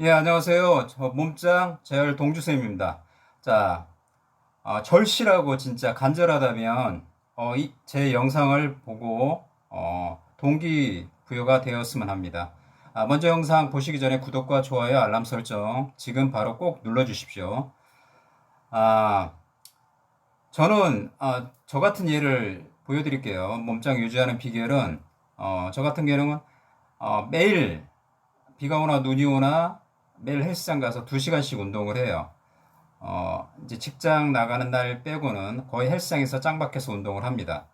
예, 안녕하세요. 저 몸짱 재열 동주쌤입니다. 자, 아, 절실하고 진짜 간절하다면 어, 이, 제 영상을 보고 어, 동기부여가 되었으면 합니다. 아, 먼저 영상 보시기 전에 구독과 좋아요, 알람 설정 지금 바로 꼭 눌러주십시오. 아, 저는 아, 저 같은 예를 보여드릴게요. 몸짱 유지하는 비결은 어, 저 같은 경우는 어, 매일 비가 오나 눈이 오나 매일 헬스장 가서 2시간씩 운동을 해요. 어, 이제 직장 나가는 날 빼고는 거의 헬스장에서 짱박해서 운동을 합니다.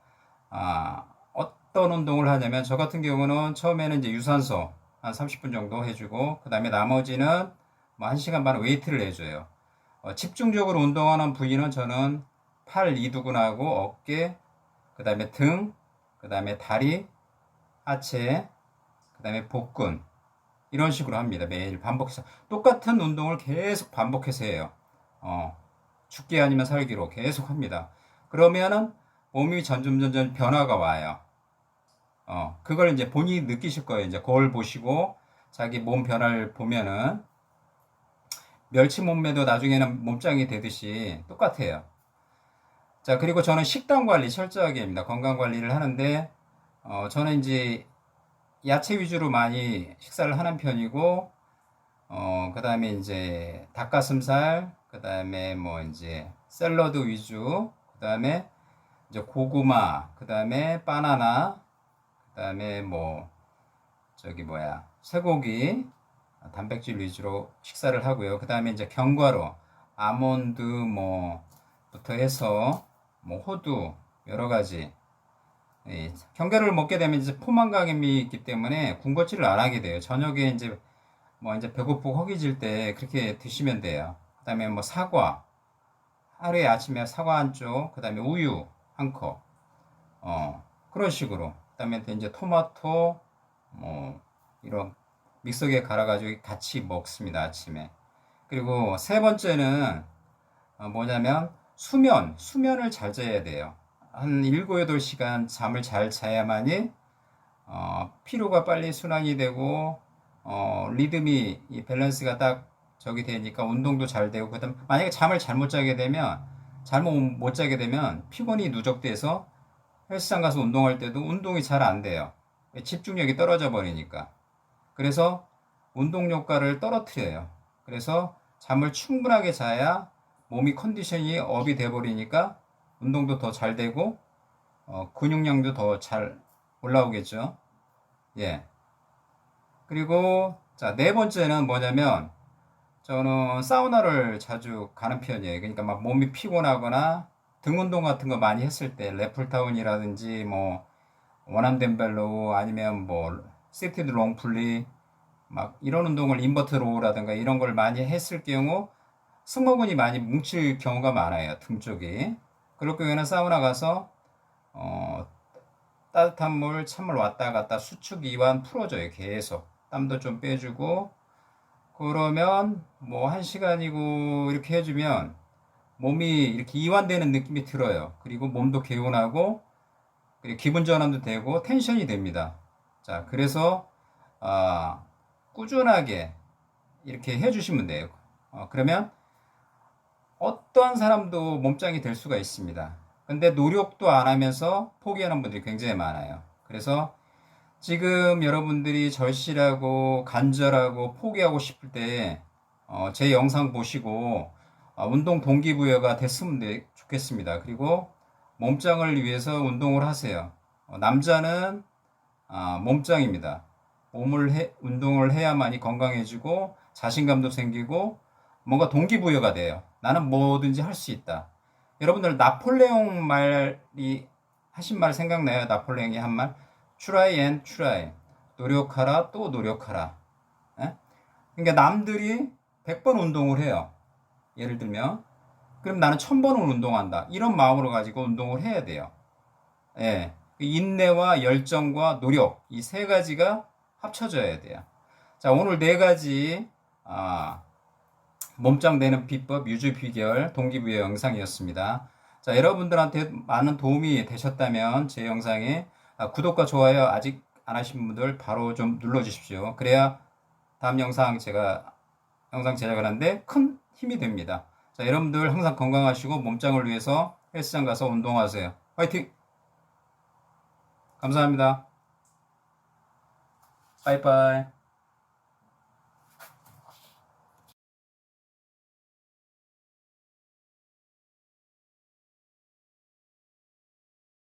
아, 어떤 운동을 하냐면 저 같은 경우는 처음에는 이제 유산소 한 30분 정도 해주고 그 다음에 나머지는 뭐 1시간 반 웨이트를 해줘요. 어, 집중적으로 운동하는 부위는 저는 팔 이두근하고 어깨, 그 다음에 등, 그 다음에 다리, 하체, 그 다음에 복근 이런 식으로 합니다. 매일 반복해서 똑같은 운동을 계속 반복해서 해요. 어, 죽기 아니면 살기로 계속 합니다. 그러면은 몸이 점점 점점 변화가 와요. 어, 그걸 이제 본인이 느끼실 거예요. 이제 거울 보시고 자기 몸 변화를 보면은 멸치 몸매도 나중에는 몸짱이 되듯이 똑같아요. 자, 그리고 저는 식단 관리 철저하게 합니다. 건강 관리를 하는데 어, 저는 이제 야채 위주로 많이 식사를 하는 편이고, 어, 그 다음에 이제 닭가슴살, 그 다음에 뭐 이제 샐러드 위주, 그 다음에 이제 고구마, 그 다음에 바나나, 그 다음에 뭐 저기 뭐야 쇠고기, 단백질 위주로 식사를 하고요. 그 다음에 이제 견과류, 아몬드 뭐부터 해서 뭐 호두 여러 가지 예, 견과류를 먹게 되면 이제 포만감이 있기 때문에 군것질을 안 하게 돼요. 저녁에 이제 뭐 이제 배고프고 허기질 때 그렇게 드시면 돼요. 그다음에 뭐 사과 하루에 아침에 사과 한 쪽, 그다음에 우유 한 컵, 어 그런 식으로. 그다음에 또 이제 토마토 뭐 이런 믹서기에 갈아가지고 같이 먹습니다 아침에. 그리고 세 번째는 어, 뭐냐면 수면, 수면을 잘 자야 돼요. 한 7, 8시간 잠을 잘 자야만이 어, 피로가 빨리 순환이 되고 어, 리듬이 이 밸런스가 딱 저기 되니까 운동도 잘 되고 그다음 만약에 잠을 잘못 자게 되면 잘못 못 자게 되면 피곤이 누적돼서 헬스장 가서 운동할 때도 운동이 잘 안 돼요. 집중력이 떨어져 버리니까. 그래서 운동 효과를 떨어뜨려요. 그래서 잠을 충분하게 자야 몸이 컨디션이 업이 돼 버리니까 운동도 더 잘 되고 어, 근육량도 더 잘 올라오겠죠. 예. 그리고 자, 네 번째는 뭐냐면 저는 사우나를 자주 가는 편이에요. 그러니까 막 몸이 피곤하거나 등 운동 같은 거 많이 했을 때 레플타운이라든지 뭐 원암 덴벨로 아니면 뭐 시티드 롱플리 막 이런 운동을 인버트 로우라든가 이런 걸 많이 했을 경우 승모근이 많이 뭉칠 경우가 많아요. 등 쪽이. 그럴 경우에는 사우나 가서 어, 따뜻한 물, 찬물 왔다 갔다 수축 이완 풀어줘요. 계속 땀도 좀 빼주고 그러면 뭐 한 시간이고 이렇게 해주면 몸이 이렇게 이완되는 느낌이 들어요. 그리고 몸도 개운하고 그리고 기분 전환도 되고 텐션이 됩니다. 자, 그래서 아, 꾸준하게 이렇게 해주시면 돼요. 어, 그러면 어떤 사람도 몸짱이 될 수가 있습니다. 근데 노력도 안 하면서 포기하는 분들이 굉장히 많아요. 그래서 지금 여러분들이 절실하고 간절하고 포기하고 싶을 때, 어, 제 영상 보시고, 어, 운동 동기부여가 됐으면 좋겠습니다. 그리고 몸짱을 위해서 운동을 하세요. 어, 남자는 아, 몸짱입니다. 몸을 해, 운동을 해야만이 건강해지고 자신감도 생기고 뭔가 동기부여가 돼요. 나는 뭐든지 할 수 있다. 여러분들 나폴레옹 말이 하신 말 생각나요? 나폴레옹이 한 말? try and try. 노력하라 또 노력하라. 에? 그러니까 남들이 100번 운동을 해요. 예를 들면 그럼 나는 1000번을 운동한다. 이런 마음으로 가지고 운동을 해야 돼요. 예. 인내와 열정과 노력 이 세 가지가 합쳐져야 돼요. 자, 오늘 네 가지 아, 몸짱 되는 비법 유주 비결 동기부여 영상이었습니다. 자, 여러분들한테 많은 도움이 되셨다면 제 영상에 아, 구독과 좋아요 아직 안 하신 분들 바로 좀 눌러 주십시오. 그래야 다음 영상 제가 영상 제작을 하는데 큰 힘이 됩니다. 자, 여러분들 항상 건강하시고 몸짱을 위해서 헬스장 가서 운동하세요. 화이팅! 감사합니다. 빠이빠이.